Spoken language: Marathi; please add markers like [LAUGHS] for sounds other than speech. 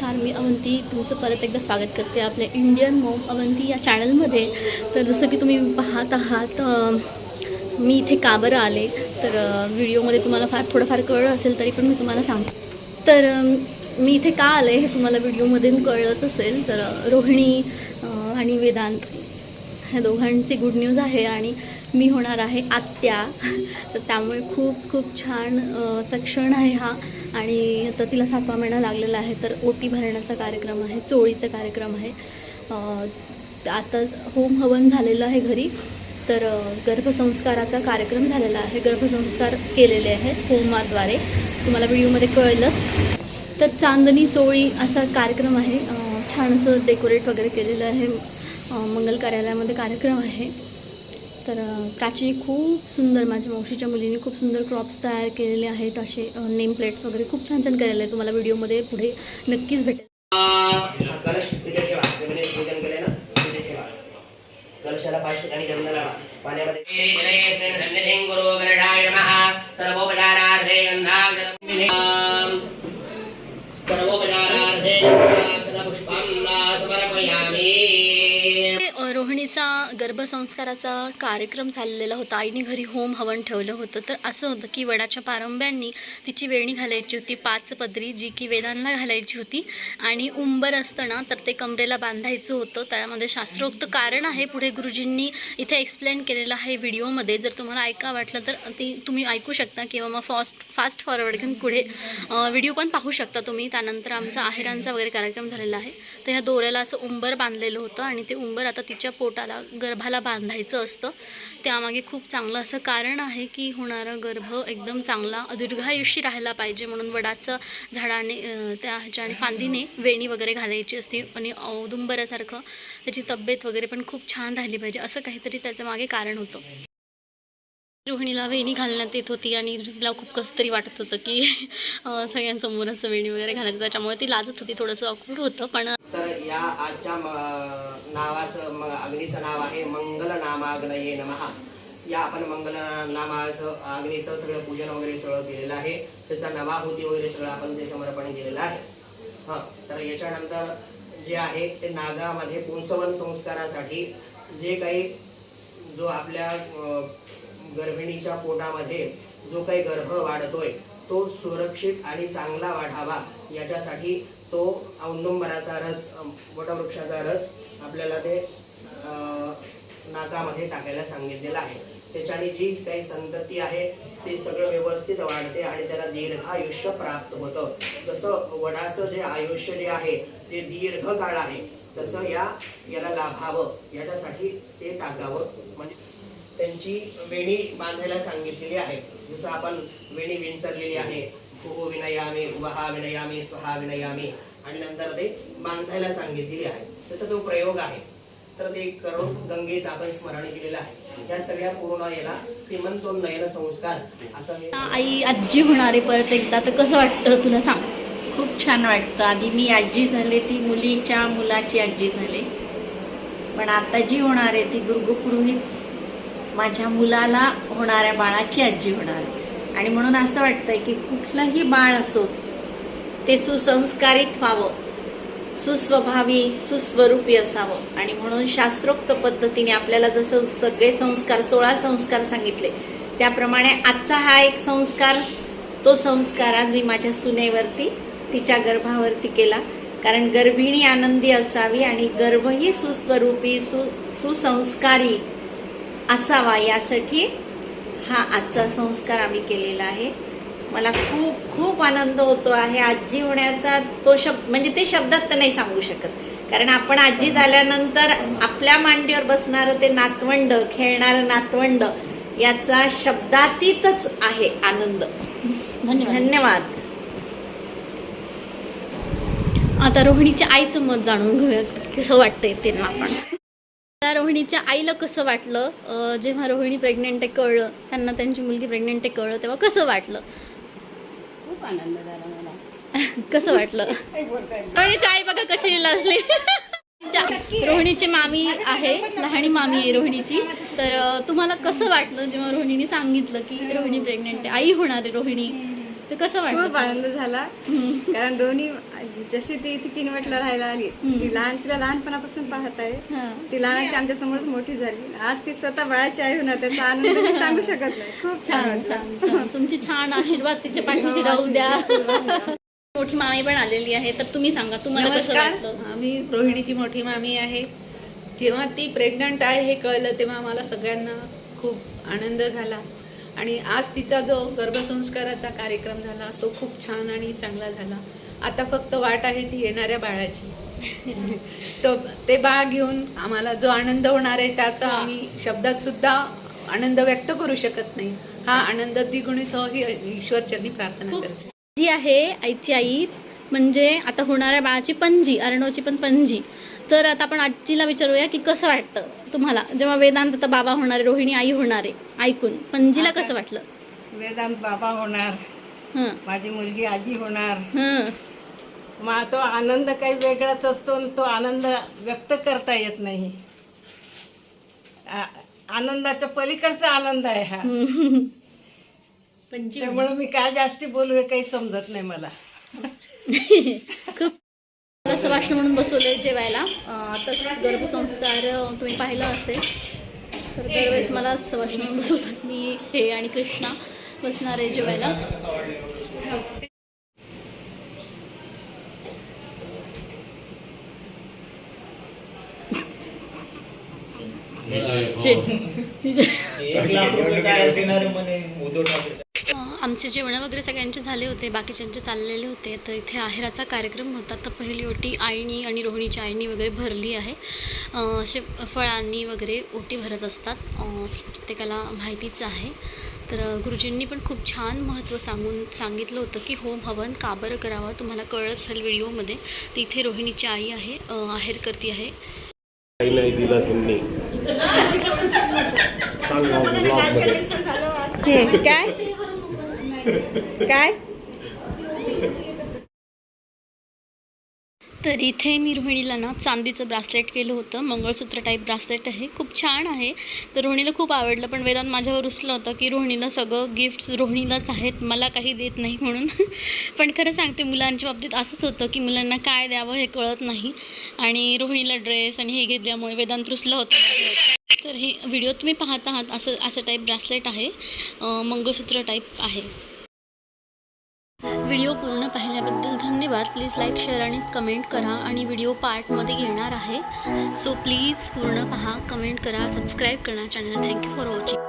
नमस्कार मी अवंती. तुमचं परत एकदा स्वागत करते आपल्या इंडियन मोम अवंती या चॅनलमध्ये तर जसं की तुम्ही पाहत आहात मी इथे का बरं आले. तर व्हिडिओमध्ये तुम्हाला फार थोडंफार कळलं असेल तरी पण मी तुम्हाला सांगते. तर मी इथे का आले हे तुम्हाला व्हिडिओमध्ये कळलंच असेल. तर रोहिणी आणि वेदांत ह्या दोघांची गुड न्यूज आहे. आणि मी होणार आहे आत्या. तर त्यामुळे खूप खूप छान सक्षण क्षण आहे हा. आणि आता तिला सातवा महिना लागलेला आहे तर ओटी भरण्याचा कार्यक्रम आहे चोळीचा कार्यक्रम आहे. आता होम हवन झालेलं आहे घरी तर गर्भसंस्काराचा कार्यक्रम झालेला आहे गर्भसंस्कार केलेले आहेत होमाद्वारे तुम्हाला व्हिडिओमध्ये कळलंच. तर चांदणी चोळी असा कार्यक्रम आहे. छानसं छान असं डेकोरेट वगैरे केलेलं आहे. मंगल कार्यालयामध्ये कार्यक्रम आहे. तर अ, प्राची खूप सुंदर माझ्या मावशीच्या मुलीने खूप सुंदर क्रॉप्स तयार केलेले आहेत. असे नेम प्लेट्स वगैरे खूप छान छान केलेले आहेत. तुम्हाला व्हिडिओमध्ये पुढे नक्कीच भेटेल. रोहिणीचा गर्भसंस्काराचा कार्यक्रम चाललेला होता. आईने घरी होम हवन ठेवलं होतं. तर असं होतं की वडाच्या पारंब्यांनी तिची वेणी घालायची होती पाच पदरी जी की वेदांना घालायची होती आणि उंबर असतं ना तर ते कमरेला बांधायचं होतं. त्यामध्ये शास्त्रोक्त कारण आहे. पुढे गुरुजींनी इथे एक्सप्लेन केलेलं आहे व्हिडिओमध्ये. जर तुम्हाला ऐका वाटलं तर ते तुम्ही ऐकू शकता किंवा मग फास्ट फास्ट फॉरवर्ड घेऊन पुढे व्हिडिओ पण पाहू शकता तुम्ही. त्यानंतर आमचा आहेरांचा वगैरे कार्यक्रम झालेला आहे. तर ह्या दोऱ्याला असं उंबर बांधलेलं होतं आणि ते उंबर आता तिच्या पोटाला गर्भाला बांधायचं असतं. त्यामागे खूप चांगलं असं कारण आहे की होणारा गर्भ एकदम चांगला दीर्घायुषी राहायला पाहिजे म्हणून वडाचं झाडाने त्या ह्याच्याने फांदीने वेणी वगैरे घालायची असते आणि औदुंबरासारखं त्याची तब्येत वगैरे पण खूप छान राहिली पाहिजे असं काहीतरी त्याच्यामागे कारण होतं. रोहिणीला वेणी घालण्यात येत होती आणि तिला खूप कसं तरी वाटत होतं की सगळ्यांसमोर असं वेणी वगैरे घालायचं. त्याच्यामुळे ती लाजत होती. थोडंसं अकूट होतं पण या आजच्या म- नावाचं म- अग्नीचं नाव आहे मंगल नामाग्नये नमः. या आपण मंगल नामाचं अग्नीचं सगळं पूजन वगैरे सगळं केलेलं आहे. त्याचा नवाहुती वगैरे सगळं आपण ते समर्पण केलेलं आहे. हां तर याच्यानंतर जे आहे ते नागामध्ये पुंसवन संस्कारासाठी जे काही जो आपल्या गर्भिणीच्या पोटामध्ये जो काही गर्भ वाढतोय तो सुरक्षित आणि चांगला वाढावा याच्यासाठी तो औंदुंबराचा रस वटवृक्षाचा रस आपल्याला ते नाकामध्ये टाकायला सांगितलेलं आहे. त्याच्याने जी काही संतती आहे ते सगळं व्यवस्थित वाढते आणि त्याला दीर्घ आयुष्य प्राप्त होतं. जसं वडाचं जे आयुष्य जे आहे ते दीर्घ काळ आहे तसं या याला लाभावं याच्यासाठी ते टाकावं. म्हणजे त्यांची वेणी बांधायला सांगितलेली आहे. जसं आपण वेणी विंचरलेली आहे भू विनयामी वहा विनयामी स्वहा विनयामी आणि नंतर ते बांधायला सांगितलेली आहे. तसा तो प्रयोग आहे. तर ते करून गंगेचं आपण स्मरण केलेलं आहे. या सगळ्या पूर्ण याला श्रीमंतोन्नयन संस्कार असं हे आई आजी होणार आहे परत एकदा तर कसं वाटतं तुला सांग? खूप छान वाटतं. आधी मी आजी झाले ती मुलीच्या मुलाची आजी झाले. पण आता जी होणार आहे ती दुर्गपुरोहित माझ्या मुलाला होणाऱ्या बाळाची आजी होणार आहे. आणि म्हणून असं वाटतंय की कुठलंही बाळ असो ते सुसंस्कारित व्हावं सुस्वभावी सुस्वरूपी असावं. आणि म्हणून शास्त्रोक्त पद्धतीने आपल्याला जसं सगळे संस्कार सोळा संस्कार सांगितले त्याप्रमाणे आजचा हा एक संस्कार तो संस्कार आज मी माझ्या सुनेवरती तिच्या गर्भावरती केला. कारण गर्भिणी आनंदी असावी आणि गर्भही सुस्वरूपी सु सुसंस्कारी असावा यासाठी हा आजचा संस्कार आम्ही केलेला आहे. मला खूप खूप आनंद होतो आहे. आजी होण्याचा तो शब्द म्हणजे ते शब्दात तर नाही सांगू शकत. कारण आपण आजी झाल्यानंतर आपल्या मांडीवर बसणारं ते नातवंड खेळणारं नातवंड याचा शब्दातीतच आहे आनंद. धन्यवाद. धन्यवाद. आता रोहिणीच्या आईचं मत जाणून घेऊया कसं वाटतंय ते ना आपण त्या रोहिणीच्या आईला कसं वाटलं? जेव्हा रोहिणी प्रेग्नेंट आहे कळलं. त्यांना त्यांची मुलगी प्रेग्नेंट आहे कळलं. तेव्हा कसं वाटलं? खूप आनंद झाला मला. [LAUGHS] कसं वाटलं? रोहिणीची आई बघा कशी असली [LAUGHS] रोहिणीची मामी आहे लहानी मामी आहे रोहिणीची. तर तुम्हाला कसं वाटलं जेव्हा रोहिणीने सांगितलं की रोहिणी प्रेग्नेंट आहे? आई होणार आहे रोहिणी. तर कसं खूप वाटतं आनंद झाला. कारण दोन्ही जशी ती इथे किनवटला राहायला आली ती लहान तिला लहानपणापासून पाहत आहे. हां. ती लहानाची आमच्या समोरच मोठी झाली. आज ती स्वतः बाळाची आई होणार त्याचा आनंद मी सांगू शकत नाही. खूप छान छान वाटलं. तुमची छान आशीर्वाद तिच्या पाठीशी राहू द्या. मोठी मामी पण आलेली आहे तर तुम्ही सांगा तुम्हाला कसं वाटलं? आम्ही रोहिणीची मोठी मामी आहे. जेव्हा ती प्रेग्नंट आहे हे कळलं तेव्हा आम्हाला सगळ्यांना खूप आनंद झाला. आणि आज तिचा जो गर्भसंस्काराचा कार्यक्रम झाला तो खूप छान आणि चांगला झाला. आता फक्त वाट आहे ती येणाऱ्या बाळाची. [LAUGHS] तो ते बाळ घेऊन आम्हाला जो आनंद होणार आहे त्याचा. आम्ही शब्दात सुद्धा आनंद व्यक्त करू शकत नाही. हा आनंद द्विगुणित हो ही ईश्वरचरणी प्रार्थना करते. जी आहे आईची आई म्हणजे आता होणाऱ्या बाळाची पणजी अर्णवची पण पणजी. तर आता आपण आजीला विचारूया की कसं वाटतं? तुम्हाला. जेव्हा वेदांत आता बाबा होणारे रोहिणी आई होणारे ऐकून. पणजीला कसं वाटलं? वेदांत बाबा होणार. हं. माझी मुलगी आजी होणार. हं. मग तो आनंद काही वेगळाच असतो आणि तो आनंद व्यक्त करता येत नाही. आ- आनंदाच्या पलीकडचा आनंद आहे हा. त्यामुळे मी काय जास्ती बोलू हे काही समजत नाही मला. [LAUGHS] खूप मला सवाष्ण म्हणून बसवले जेवायला. अं, आता गर्भसंस्कार तुम्ही पाहिलं असेल तर दरवेळेस मला सवाष्ण म्हणून बसवतात. मी हे आणि कृष्णा बसणार आहे जेवायला. अं, आमचे जेवणं वगैरे सगळ्यांचे झाले होते बाकीच्यांचे चाललेले होते. तर इथे आहेराचा कार्यक्रम होता. तर पहिली ओटी आईनी आणि रोहिणीच्या आईनी वगैरे भरली आहे. असे फळांनी वगैरे ओटी भरत असतात. प्रत्येकाला माहितीच आहे. तर गुरुजींनी पण खूप छान महत्त्व सांगून सांगितलं होतं की होम हवन का बरं करावं? तुम्हाला कळत असेल व्हिडिओमध्ये. तर इथे रोहिणीची आई आहे आहेर करती आहे. काही नाही दिला तुम्ही. [LAUGHS] सांग ब्लॉगमध्ये हे काय? काय? तर इथे मी रोहिणीला ना चांदीचं ब्रासलेट केलं होतं. मंगळसूत्र टाईप ब्रासलेट आहे. खूप छान आहे. तर रोहिणीला खूप आवडलं पण वेदांत माझ्यावर रुसलं होतं की रोहिणीला सगळं गिफ्ट्स रोहिणीलाच आहेत. मला काही देत नाही म्हणून. [LAUGHS] पण खरं सांगते मुलांच्या बाबतीत असंच होतं की मुलांना काय द्यावं हे कळत नाही. आणि रोहिणीला ड्रेस आणि हे घेतल्यामुळे वेदांत रुसलं होतं. तर हे व्हिडिओ तुम्ही पाहत आहात असं असं टाईप ब्रासलेट आहे. मंगळसूत्र टाईप आहे. व्हिडिओ पूर्ण पाहिल्याबद्दल धन्यवाद. प्लीज लाईक शेअर आणि कमेंट करा. आणि व्हिडिओ पार्टमध्ये घेणार आहे. सो प्लीज पूर्ण पहा कमेंट करा सबस्क्राईब करा चॅनल थँक्यू फॉर वॉचिंग